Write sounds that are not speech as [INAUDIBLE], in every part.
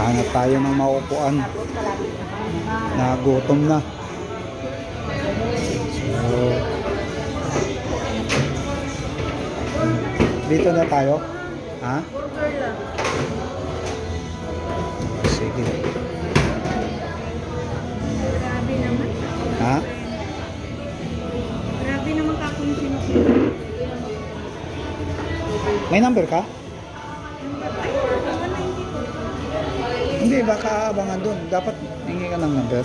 Hanap tayo ng maupuan na gutom na. So, dito na tayo. Ha? Sige. Grabe naman. Ha? Grabe naman kako yung sinusunod. May number ka? Hindi, baka abangan doon. Dapat hingi ka ng number.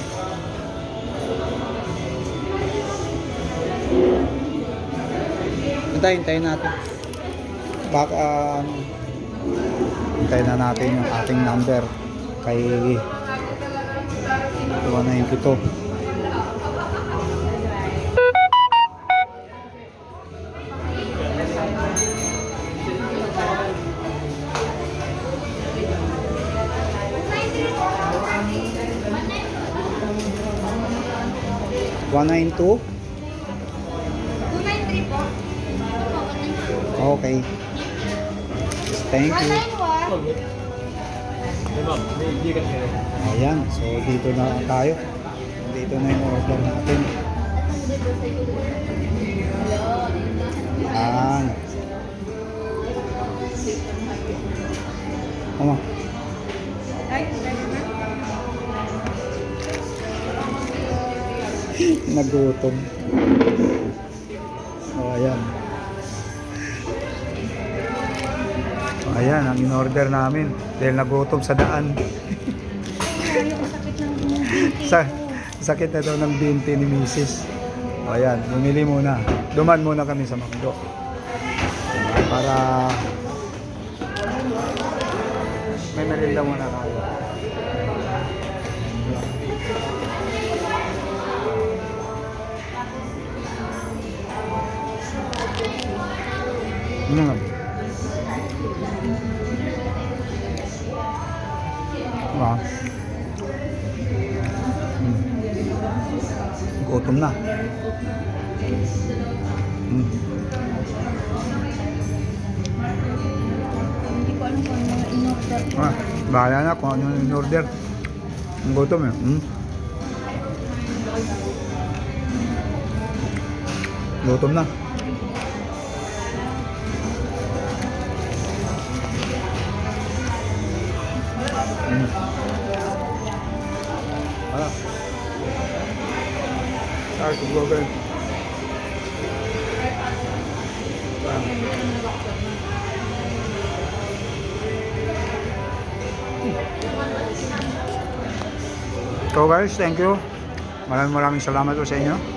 Hintayin, hintayin natin. Baka, ano, hintayin na natin yung ating number kay Tuwa na yung pito. 192? 293 po. Okay. Thank you. Ayan, so dito na tayo. Dito na yung order natin. Ayan. Ayan. Come on. Nagutom. O, ayan. O, ayan, ang in-order namin. Dahil nagutom sa daan. [LAUGHS] Sa, sakit na daw ng binti ni Mrs. O, ayan, bumili muna. Duman muna kami sa McDo. Para may merinda muna tayo. Mga in-order ko. Ah, bahala na kung ano yung in-order. Ang gutom eh. Hmm. Gutom na. Hmm. Wala. Start to go back. So guys, thank you. Maraming maraming salamat po sa inyo.